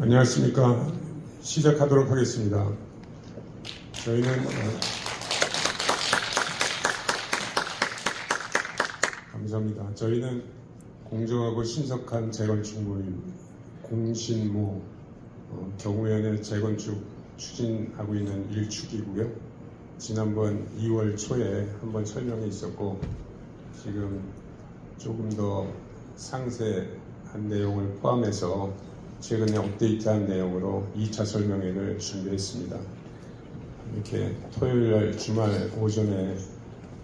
안녕하십니까. 시작하도록 하겠습니다. 저희는 어, 감사합니다. 저희는 공정하고 신속한 재건축 모임 공신모 어, 경우에는 재건축 추진하고 있는 일축이고요. 지난번 2월 초에 한번 설명이 있었고 지금 조금 더 상세한 내용을 포함해서 최근에 업데이트한 내용으로 2차 설명회를 준비했습니다. 이렇게 토요일 날 주말 오전에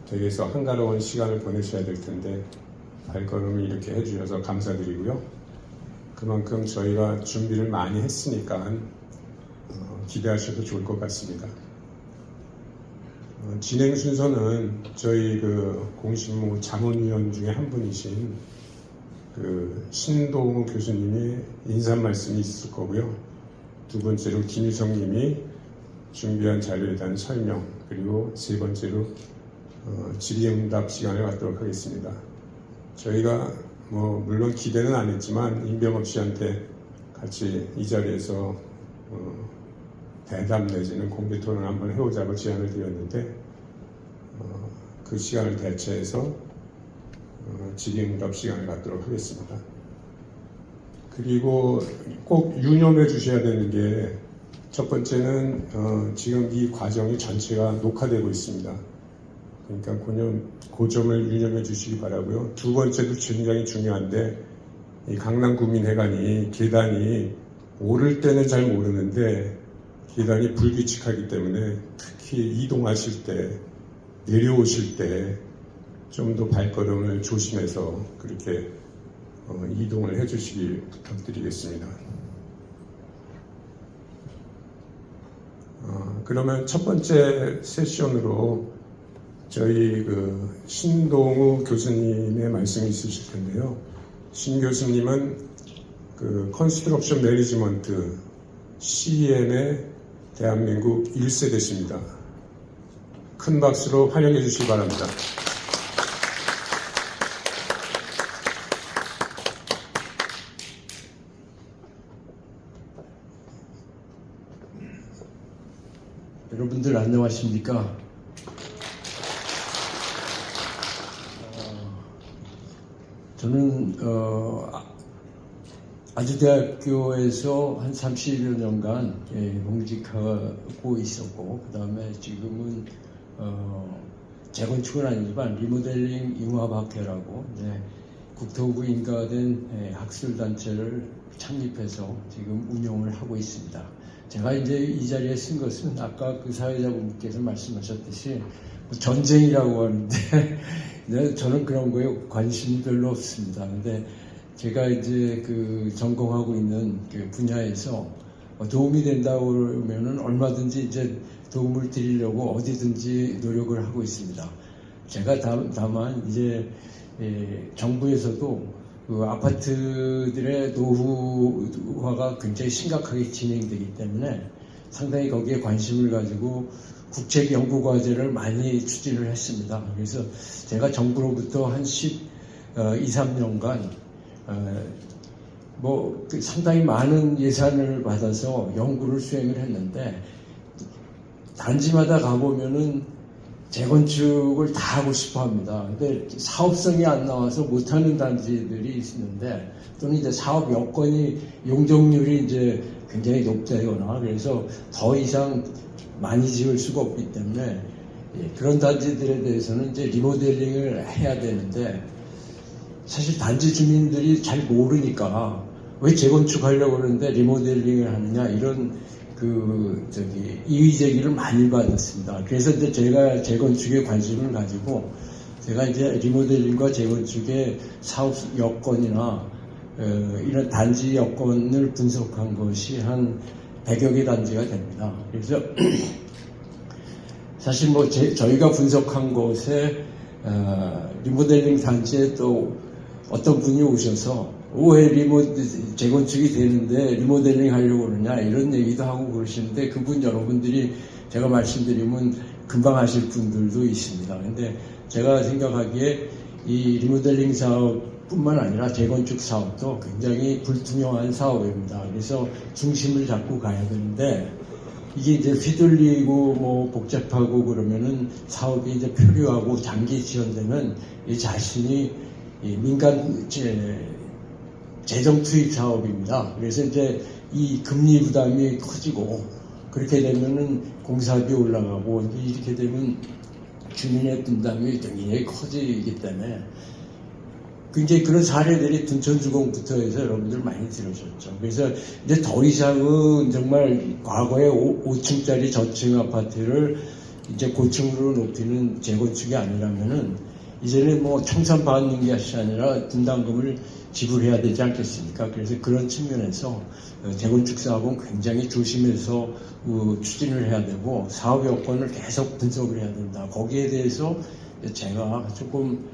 댁에서 한가로운 시간을 보내셔야 될 텐데 발걸음을 이렇게 해주셔서 감사드리고요. 그만큼 저희가 준비를 많이 했으니까 어, 기대하셔도 좋을 것 같습니다. 어, 진행 순서는 저희 그 공신모 자문위원 중에 한 분이신 그 신동우 교수님이 인사 말씀이 있을 거고요. 두 번째로 김유성 님이 준비한 자료에 대한 설명 그리고 세 번째로 어, 질의응답 시간을 갖도록 하겠습니다. 저희가 뭐 물론 기대는 안 했지만 임병업 씨한테 같이 이 자리에서 어, 대담 내지는 공개 토론 한번 해오자고 제안을 드렸는데 어, 그 시간을 대체해서 어, 질의응답 시간을 갖도록 하겠습니다. 그리고 꼭 유념해 주셔야 되는 게 첫 번째는 어, 지금 이 과정이 전체가 녹화되고 있습니다. 그러니까 고점, 고점을 유념해 주시기 바라고요. 두 번째도 굉장히 중요한데 이 강남구민회관이 계단이 오를 때는 잘 모르는데 계단이 불규칙하기 때문에 특히 이동하실 때 내려오실 때 좀 더 발걸음을 조심해서 그렇게 어, 이동을 해주시길 부탁드리겠습니다. 어, 그러면 첫 번째 세션으로 저희 그 신동우 교수님의 말씀이 있으실 텐데요. 신 교수님은 그 컨스트럭션 매니지먼트 CM의 대한민국 1세대십니다. 큰 박수로 환영해 주시기 바랍니다. 여러분들 안녕하십니까? 어, 저는 어, 아- 아주대학교에서 한 30여 년간 예, 공직하고 있었고 그 다음에 지금은 어, 재건축은 아니지만 리모델링 융합학회라고 이제 국토부 인가된 예, 학술단체를 창립해서 지금 운영을 하고 있습니다. 제가 이제 이 자리에 쓴 것은 아까 그 사회자분께서 말씀하셨듯이 뭐 전쟁이라고 하는데 네, 저는 그런 거에 관심이 별로 없습니다. 근데 제가 이제 그 전공하고 있는 그 분야에서 도움이 된다고 그러면은 얼마든지 이제 도움을 드리려고 어디든지 노력을 하고 있습니다. 제가 다, 다만 이제 예, 정부에서도 그 아파트들의 노후화가 굉장히 심각하게 진행되기 때문에 상당히 거기에 관심을 가지고 국책 연구 과제를 많이 추진을 했습니다. 그래서 제가 정부로부터 한 10, 어, 2, 3년간 어, 뭐그 상당히 많은 예산을 받아서 연구를 수행을 했는데 단지마다 가보면은 재건축을 다 하고 싶어 합니다. 근데 사업성이 안 나와서 못하는 단지들이 있는데 또는 이제 사업 여건이 용적률이 이제 굉장히 높다거나 그래서 더 이상 많이 지을 수가 없기 때문에 예, 그런 단지들에 대해서는 이제 리모델링을 해야 되는데 사실 단지 주민들이 잘 모르니까 왜 재건축하려고 그러는데 리모델링을 하느냐 이런 그 저기 이의 제기를 많이 받았습니다. 그래서 이제 제가 재건축에 관심을 가지고 제가 이제 리모델링과 재건축의 사업 여건이나 어, 이런 단지 여건을 분석한 것이 한 100여 개 단지가 됩니다. 그래서 사실 뭐 제- 저희가 분석한 것에 어, 리모델링 단지에 또 어떤 분이 오셔서 왜 리모 재건축이 되는데 리모델링 하려고 그러냐 이런 얘기도 하고 그러시는데 그분 여러분들이 제가 말씀드리면 금방 하실 분들도 있습니다. 근데 제가 생각하기에 이 리모델링 사업 뿐만 아니라 재건축 사업도 굉장히 불투명한 사업입니다. 그래서 중심을 잡고 가야 되는데 이게 이제 휘둘리고 뭐 복잡하고 그러면은 사업이 이제 표류하고 장기 지연되면 이 자신이 이 민간 제, 재정 투입 사업입니다. 그래서 이제 이 금리 부담이 커지고 그렇게 되면은 공사비 올라가고 이렇게 되면 주민의 분담이 굉장히 커지기 때문에 굉장히 그런 사례들이 둔천주공부터 해서 여러분들 많이 들으셨죠. 그래서 이제 더 이상은 정말 과거에 5, 층짜리 저층 아파트를 이제 고층으로 높이는 재건축이 아니라면은 이제는 뭐 청산 받는 것이 아니라 분담금을 지불해야 되지 않겠습니까? 그래서 그런 측면에서 어, 재건축 사업은 굉장히 조심해서 어, 추진을 해야 되고 사업 여건을 계속 분석을 해야 된다. 거기에 대해서 제가 조금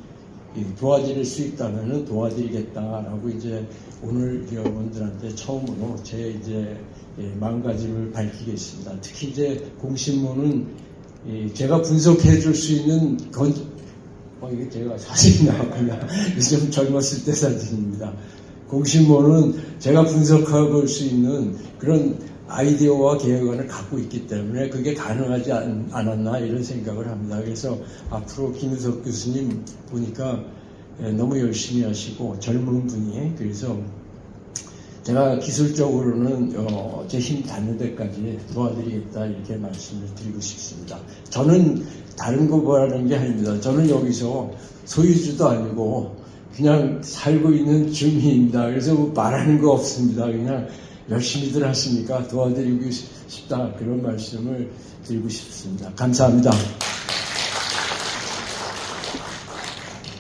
이 도와드릴 수 있다면은 도와드리겠다라고 이제 오늘 여러분들한테 처음으로 제 이제 예, 마음가짐을 밝히겠습니다. 특히 이제 공신문은 이 제가 분석해 줄 수 있는 건, 어, 이게 제가 사진이 나왔구나. 좀 젊었을 때 사진입니다. 공신문은 제가 분석해 볼 수 있는 그런 아이디어와 계획안을 갖고 있기 때문에 그게 가능하지 않, 않았나 이런 생각을 합니다. 그래서 앞으로 김우석 교수님 보니까 예, 너무 열심히 하시고 젊은 분이 그래서 제가 기술적으로는 어, 제힘 닿는 데까지 도와드리겠다 이렇게 말씀을 드리고 싶습니다. 저는 다른 거 바라는 게 아닙니다. 저는 여기서 소유주도 아니고 그냥 살고 있는 주민입니다. 그래서 뭐 말하는 거 없습니다. 그냥 열심히들 하시니까 도와드리고 싶다 그런 말씀을 드리고 싶습니다. 감사합니다.